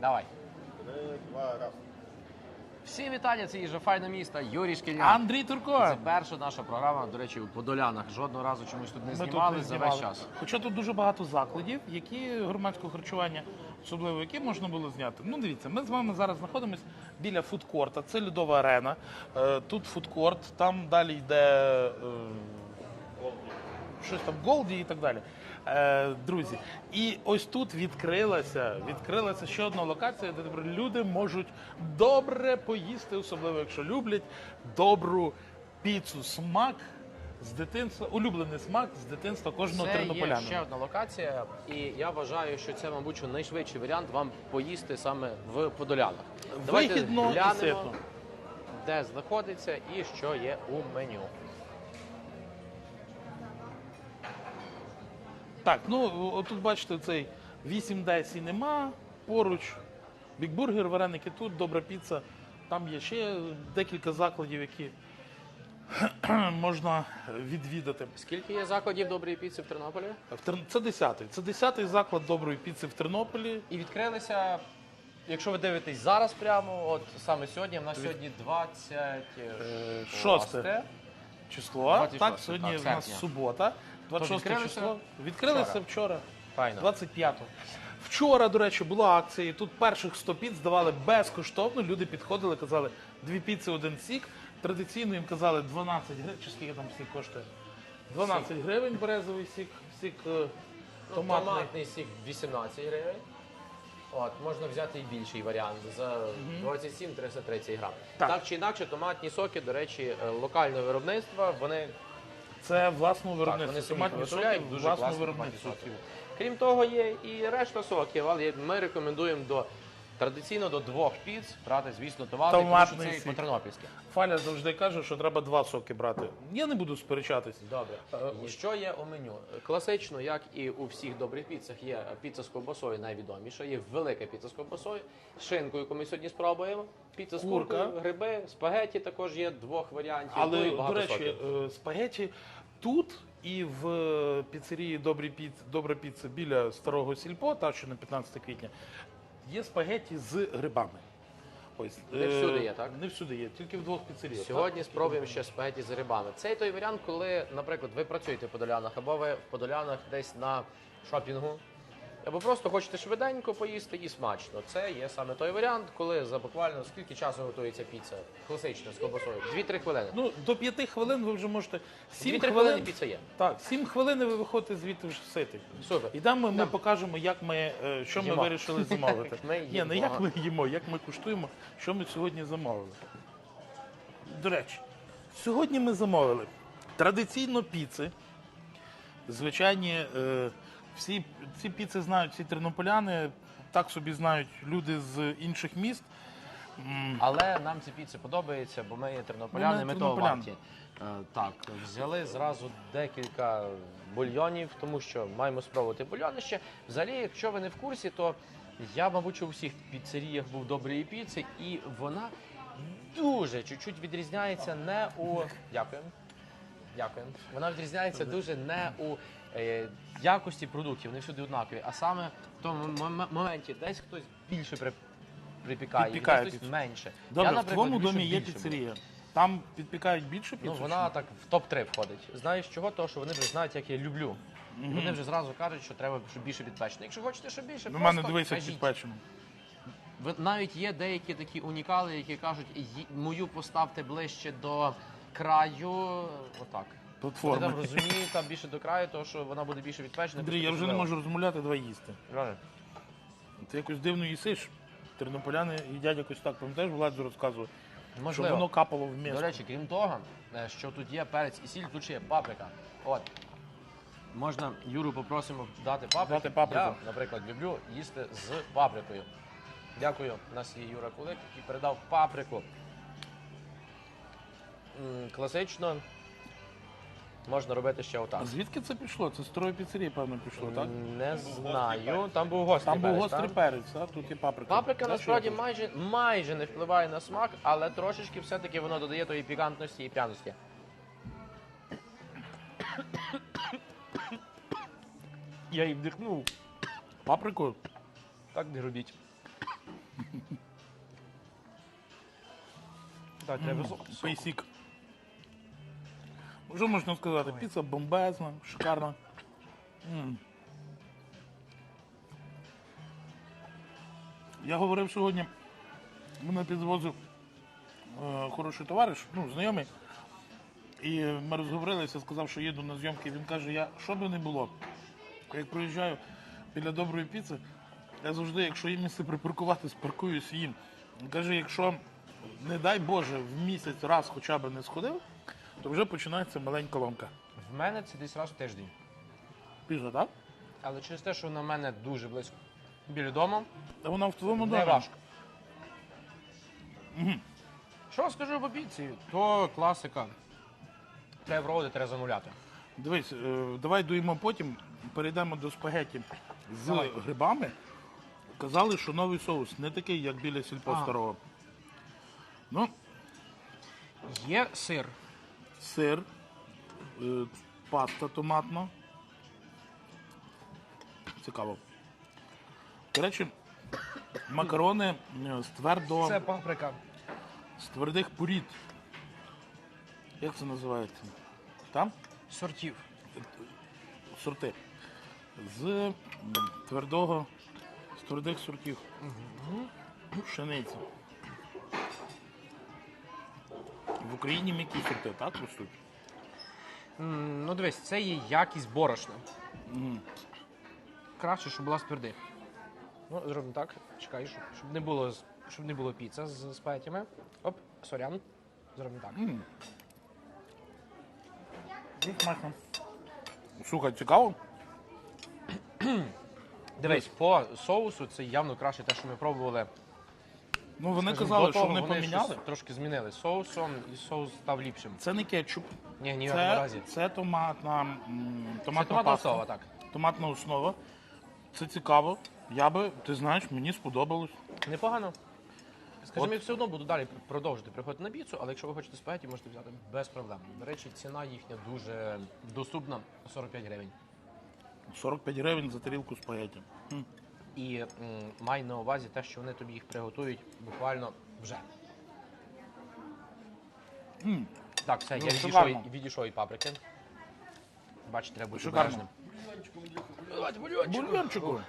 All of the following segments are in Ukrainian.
Давай. Всі вітання, це їжа файне місто, Юрій Шкільняк. Андрій Турко. Це перша наша програма, до речі, у Подолянах. Жодного разу чомусь тут не Ми знімали тут не за весь знімали. час. Хоча тут дуже багато закладів, які громадського харчування, особливо які можна було зняти. Ну, дивіться, ми з вами зараз знаходимося біля фудкорта. Це льодова арена. Е, Тут фудкорт, там далі йде е, щось там Голді і так далі. Е, друзі, і ось тут відкрилася, відкрилася ще одна локація, де люди можуть добре поїсти, особливо якщо люблять добру піцу. Смак з дитинства, улюблений смак з дитинства кожного Це є ще одна локація, і я вважаю, що це, мабуть, найшвидший варіант вам поїсти саме в Подолянах. Давайте Вигідно і ситно. де знаходиться і що є у меню. Так, ну отут бачите, цей 8 десі нема, поруч бікбургер, вареники тут, добра піца. Там є ще декілька закладів, які можна відвідати. Скільки є закладів доброї піци в Тернополі? В Тер- Це 10-й. Це 10-й заклад доброї піци в Тернополі. І відкрилися, якщо ви дивитесь зараз прямо, от саме сьогодні, в нас сьогодні 26 шосте. Число. 26, так, сьогодні так, в нас серпня. субота. 26 відкрилися число. Відкрилися вчора. вчора. Файно. 25-го. Вчора, до речі, була акція. і Тут перших 100 піц здавали безкоштовно. Люди підходили, казали дві піци, один сік. Традиційно їм казали 12 гривень. Чи скільки там сік коштує? 12 гривень березовий сік, сік е, Ну, томатний. Томатний сік 18 гривень. От, можна взяти і більший варіант за 27-330 грам. Так. Так. чи інакше, томатні соки, до речі, е, локального виробництва, вони, Це власного так, виробництва. вони самі виготовляють дуже власного класні томатні. Крім того, є і решта соків, але ми рекомендуємо до традиційно до двох піц брати, звісно, томатний, тому що це сік. по-тернопільськи. Фаля завжди каже, що треба два соки брати. Я не буду сперечатись. Добре. Е, Що є у меню? Класично, як і у всіх добрих піцах, є піца з ковбасою найвідоміша, є велика піца з ковбасою, з шинкою, яку ми сьогодні спробуємо. Піца з Курка. куркою, гриби, спагеті також є двох варіантів. ну Але, і до речі, соків. е, спагеті тут і в е, піцерії Добрі піц, Добра піца біля старого сільпо, та що на 15 квітня, є спагеті з грибами. Ось, Не е, всюди є, так? Не всюди є, тільки в двох піцеріях. Сьогодні спробуємо ще спагеті з грибами. Цей той варіант, коли, наприклад, ви працюєте в Подолянах, або ви в Подолянах десь на шопінгу, або просто хочете швиденько поїсти і смачно. Це є саме той варіант, коли за буквально скільки часу готується піца класична з ковбасою? 2-3 хвилини. Ну, до п'яти хвилин ви вже можете. Сім 2-3 хвилин, хвилини піца є. Так, сім хвилин і ви виходите звідти вже ситий. Супер. Ідемо, ми Йдемо. покажемо, як ми, е, що ми вирішили замовити. Ми Ні, не їмо. як ми їмо, як ми куштуємо, що ми сьогодні замовили. До речі, сьогодні ми замовили традиційно піци. Звичайні, е, всі ці піци знають всі тернополяни, так собі знають люди з інших міст. Але нам ці піци подобаються, бо ми є тернополяни, Ми ми того варті. Е, Так, взяли зразу декілька бульйонів, тому що маємо спробувати бульйони ще. Взагалі, якщо ви не в курсі, то я, мабуть, у всіх піцеріях був доброї піци, і вона дуже чуть-чуть відрізняється не у. Дякую. Дякую. Вона відрізняється дуже не у якості продуктів, вони всюди однакові, а саме в тому моменті десь хтось більше при, припікає, Підпікає десь хтось піцу. менше. Добре, в наприклад, твоєму більше домі є більше піцерія. Там підпікають більше піцу? Ну, вона так в топ-3 входить. Знаєш чого? Того, що вони вже знають, як я люблю. І Вони вже зразу кажуть, що треба, щоб більше підпечено. Якщо хочете, щоб більше, До просто мене дивися кажіть. підпечено. Ви- Навіть є деякі такі унікали, які кажуть, «Ї- мою поставте ближче до краю. Отак. Вони Платформи. там розуміють там більше до краю, тому що вона буде більше відпечена. Андрій, я вже не можу розмовляти, давай їсти. Правильно. Ти якось дивно їсиш. Тернополяни їдять якось так. Пам'ятаєш, Владзо розказував, що Можливо. воно капало в До речі, крім того, е, що тут є перець і сіль, тут ще є паприка. От. Можна Юру попросимо дати паприку. Дати паприку. Я, наприклад, люблю їсти з паприкою. Дякую. У нас є Юра Кулик, який передав паприку. М, Класично можна робити ще отак. А Звідки це пішло? Це з троє піцерії, певно, пішло, так? Не знаю. Там був гострий Там був перець, гострий так? перець, а тут і паприка. Паприка Знаєш, насправді майже майже не впливає на смак, але трошечки все-таки воно додає тої пікантності і п'яності. Я її вдихнув. Паприку. Так не робіть. Так, треба со- Пейсік. Що можна сказати? Піца бомбезна, шикарна. М. Я говорив сьогодні, мене підвозив е, хороший товариш, ну, знайомий. І ми розговорилися, сказав, що їду на зйомки. Він каже, я що би не було, як проїжджаю біля доброї піци, я завжди, якщо є місце припаркуватись, паркуюсь їм. Він каже, якщо, не дай Боже, в місяць раз хоча б не сходив, то вже починається маленька ломка. В мене це десь раз в тиждень. Пізно, так? Але через те, що вона в мене дуже близько біля дому, А вона в твоєму не домі. важко. Що скажу по піці? То класика. Треба вроди, треба замовляти. Дивись, е, давай доїмо потім, перейдемо до спагеті з Давай. грибами. Казали, що новий соус не такий, як біля сільпо А. старого. Ну, Є сир. Сир, е, паста томатна. Цікаво. До речі, макарони е, з твердо, Це паприка. з твердих порід. Як це називається? Там? Сортів. сорти. З твердого, з твердих сортів. Пшениці. В Україні м'які сорти, так ростуть? М, Ну дивись, це є якість борошна. Краще, щоб була з твердих. Ну, зробимо так. Чекай, щоб, щоб не було з- щоб не було піца з спагеттями. Оп, сорян. Зробимо так. М. Ну, смачно. Слухай, цікаво? Дивись, по соусу це явно краще те, що ми пробували. Ну, вони Скажімо, казали, до що того вони поміняли. щось трошки змінили соусом, і соус став ліпшим. Це не кетчуп. Ні, ні в якому Це, разі. це томатна, м, Це томатна томатна паста. основа, так. Томатна основа. Це цікаво. Я би, ти знаєш, мені сподобалось. Непогано. Скажімо, я все одно буду далі продовжувати приходити на піцу, але якщо ви хочете спагеті, можете взяти без проблем. До речі, ціна їхня дуже доступна 45 гривень. 45 гривень за тарілку спагеті. М. І м, май на увазі те, що вони тобі їх приготують буквально вже. М. Так, все, Ну, я відійшов, і- відійшов від паприки. Бачите, треба бути обережним. Бульйончику.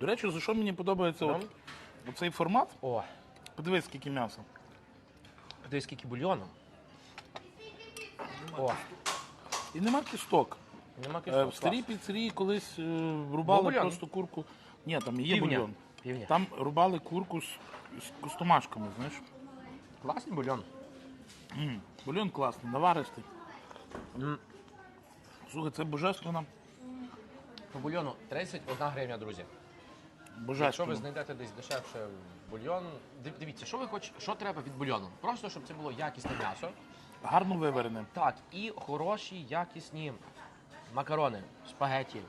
До речі, за що мені подобається Ну? от, оцей формат? О, Подивись, скільки м'яса. подивись, скільки бульйону. О, І нема кісток. Нема Е, кісток. в старій піцерії колись е, рубали бульйон? просто курку. Ні, там є Півня. бульйон. Півня. Там рубали курку з, з костомашками, знаєш. Класний бульйон. М, Бульйон класний, наваристий. М. Слухай, це божественно. По бульйону 31 гривня, друзі. Якщо Божественно. ви знайдете десь дешевше бульйон, див- дивіться, що ви хочете, що треба від бульйону? Просто щоб це було якісне м'ясо. Гарно виварене. Так, і хороші, якісні макарони, спагеті.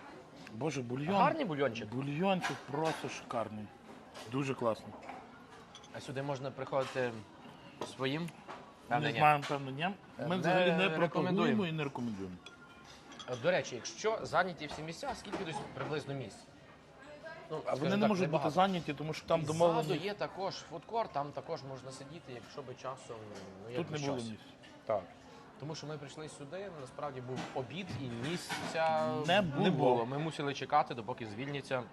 Боже, бульйон. Гарний бульйончик. Бульйончик просто шикарний. Дуже класний. А сюди можна приходити своїм. Не Певне, ні. знаємо, певно, ні. Ми Не взагалі не рекомендуємо. пропагуємо і не рекомендуємо. Е, До речі, якщо зайняті всі місця, скільки десь приблизно місць? Ну, А вони не можуть бути зайняті, тому що там Ззаду домовлені. є також фудкорт, там також можна сидіти, якщо би часом ну, Тут якби не було щось. місць. Так. Тому що ми прийшли сюди, насправді був обід і місця Не не було. Ми мусили чекати, допоки звільняться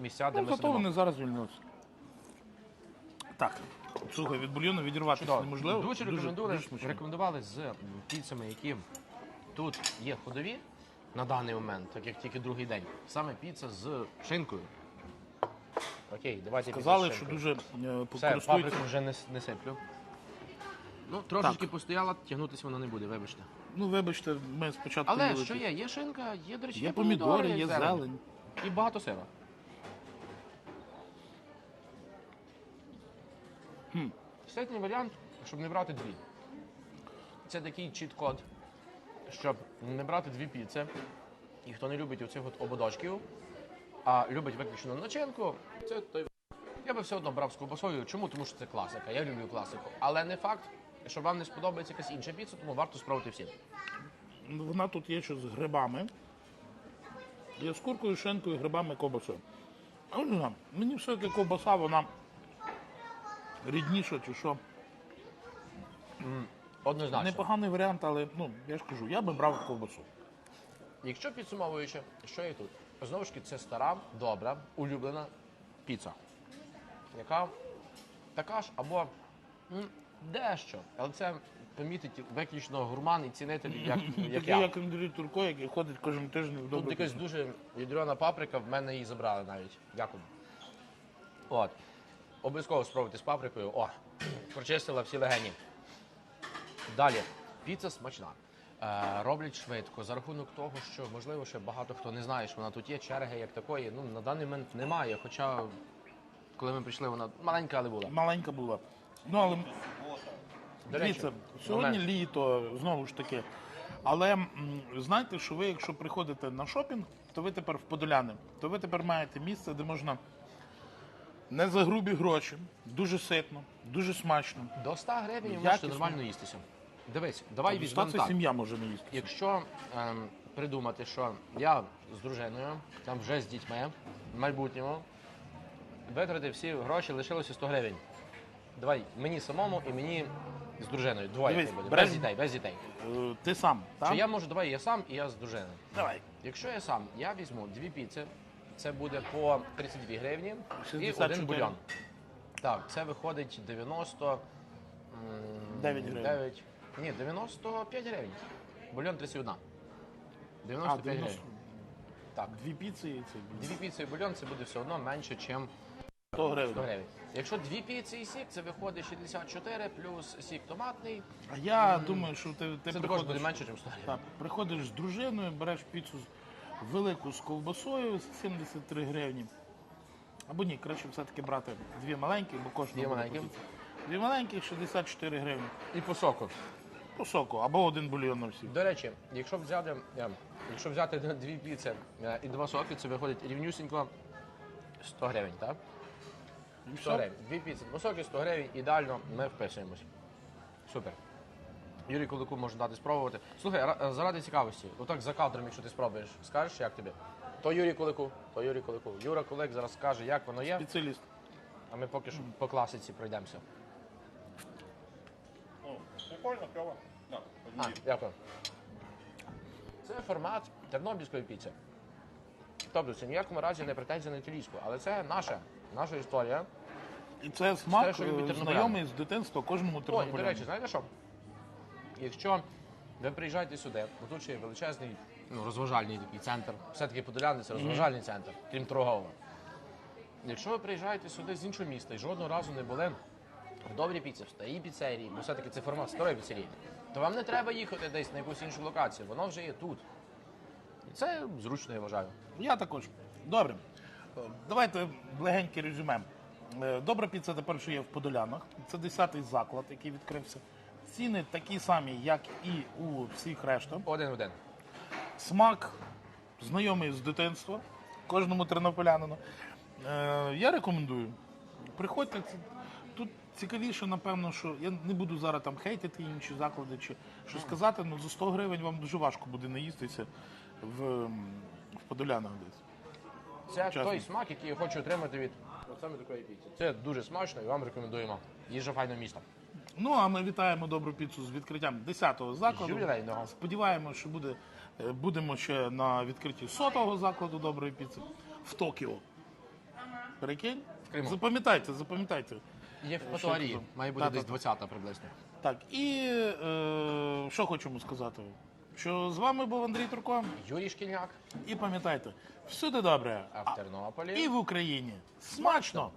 місця, де Ну, ми зато сидимо. вони зараз звільнилися. Так, слухай, від бульйону відірватися Чудово. неможливо. Дуже рекомендували, дуже смачно. рекомендували з м, піцами, які тут є ходові на даний момент, так як тільки другий день. Саме піца з шинкою. Окей, давайте піца Сказали, з що шинкою. дуже е, Все, користуються. паприку вже не, с- не сиплю. Ну, трошечки постояла, тягнутися вона не буде, вибачте. Ну, вибачте, ми спочатку. Але їли що тут. є? Є шинка, є, до речі, Є помідори, є зелень. зелень. І багато сира. Хм. Середній варіант, щоб не брати дві. Це такий чіт-код, щоб не брати дві піци. І хто не любить оцих от ободочків, а любить виключно начинку, це той. Я би все одно брав з ковбасою. Чому? Тому що це класика. Я люблю класику. Але не факт, що вам не сподобається якась інша піца, тому варто спробувати всі. Ну, Вона тут є ще з грибами. Є з куркою, шинкою, грибами, ковбасою. А не знаю, мені все-таки ковбаса, вона рідніша чи що. Однозначно. Непоганий варіант, але ну, я ж кажу, я би брав ковбасу. Якщо підсумовуючи, що є тут? Знову ж таки, це стара, добра, улюблена піца, яка така ж або м, дещо. Але це помітить виключно гурман і цінитель, як, як Такий, я. як Андрій Турко, який ходить кожен тиждень в Тут добру якась дуже ядрена паприка, в мене її забрали навіть. Дякую. От. Обов'язково спробуйте з паприкою. О, прочистила всі легені. Далі. Піца смачна. Е, роблять швидко за рахунок того, що можливо ще багато хто не знає, що вона тут є. Черги як такої. Ну на даний момент немає. Хоча, коли ми прийшли, вона маленька, але була. Маленька була. Ну, але дивіться, сьогодні момент. літо, знову ж таки. Але м, знаєте, що ви, якщо приходите на шопінг, то ви тепер в Подоляни, то ви тепер маєте місце, де можна не за грубі гроші, дуже ситно, дуже смачно. до 100 гривень ви Якісно. можете нормально їстися. Дивись, давай візьмемо Це так. сім'я може не їсти. Якщо ем, придумати, що я з дружиною, там вже з дітьми, в майбутньому, витратив всі гроші, лишилося 100 гривень. Давай мені самому і мені з дружиною. Двоє Дивись, хай буде. Без дітей, без дітей. Е, Ти сам, так? Чи я можу, давай я сам і я з дружиною. Давай. Якщо я сам, я візьму дві піци, це буде по 32 гривні і 64. один бульйон. Так, це виходить 90... 9 гривень. 9, ні, 95 гривень. Бульйон 31. А, 95 90. гривень. Так. Дві піци і це Дві піци і бульйон це буде все одно менше, ніж 100 гривень. 100 гривень. Якщо дві піци і сік, це виходить 64 плюс сік томатний. А я думаю, що ти, ти Це також приходиш, буде менше, ніж 100 гривень. так, приходиш з дружиною, береш піцу з- велику з ковбасою з 73 гривні. Або ні, краще все-таки брати дві маленькі, бо кожна Дві буде маленькі. по. Дві маленькі 64 гривні. І по соку. По соку, або один бульйон на всіх. До речі, якщо взяти, е, якщо взяти дві піци е, і два соки, це виходить рівнюсінько 100 гривень, так? І 100 гривень. Дві піци, два 100 гривень, ідеально ми вписуємось. Супер. Юрій Кулику можна дати спробувати. Слухай, заради цікавості, отак за кадром, якщо ти спробуєш, скажеш, як тобі? То Юрій Кулику, то Юрій Кулику. Юра Кулик зараз скаже, як воно є, Спеціаліст. а ми поки що по класиці пройдемося. О, прикольно, кльово. А, дякую. Це формат тернопільської піци. Тобто це в ніякому разі не претензія на італійську, але це наша, наша історія. І це смак що любить е, тернополяни. знайомий з дитинства кожному О, і, тернополяну. до речі, знаєте що? Якщо ви приїжджаєте сюди, бо тут ще є величезний ну, розважальний такий центр, все-таки Подоляни це розважальний центр, крім торгового. Якщо ви приїжджаєте сюди з іншого міста і жодного разу не були в добрій піці, в старій піцерії, бо все-таки це формат старої піцерії, то вам не треба їхати десь на якусь іншу локацію, воно вже є тут. І це зручно, я вважаю. Я також. Добре. Е, Давайте легеньке резюме. Е, Добра піца тепер що є в Подолянах. Це 10-й заклад, який відкрився. Ціни такі самі, як і у всіх решта. Один в один. Смак знайомий з дитинства, кожному тернополянину. Е, я рекомендую. Приходьте. Тут цікавіше, напевно, що я не буду зараз там хейтити інші заклади чи що сказати, але за 100 гривень вам дуже важко буде наїстися в, в Подолянах десь. Це Чесно. той смак, який я хочу отримати від от саме такої піці. Це дуже смачно і вам рекомендуємо. Їжа файне місто. Ну а ми вітаємо добру піцу з відкриттям 10-го закладу. Ювілейного. Сподіваємося, що буде, е, будемо ще на відкритті сотого закладу доброї піци в Токіо. Прикинь? Криму. Запам'ятайте, запам'ятайте. Є в Що Патуарі, має бути Та-та-та. десь 20 приблизно. Так, і е, що хочемо сказати? Що з вами був Андрій Турко. Юрій Шкільняк, І пам'ятайте, всюди добре, а в Тернополі. і в Україні. Смачно!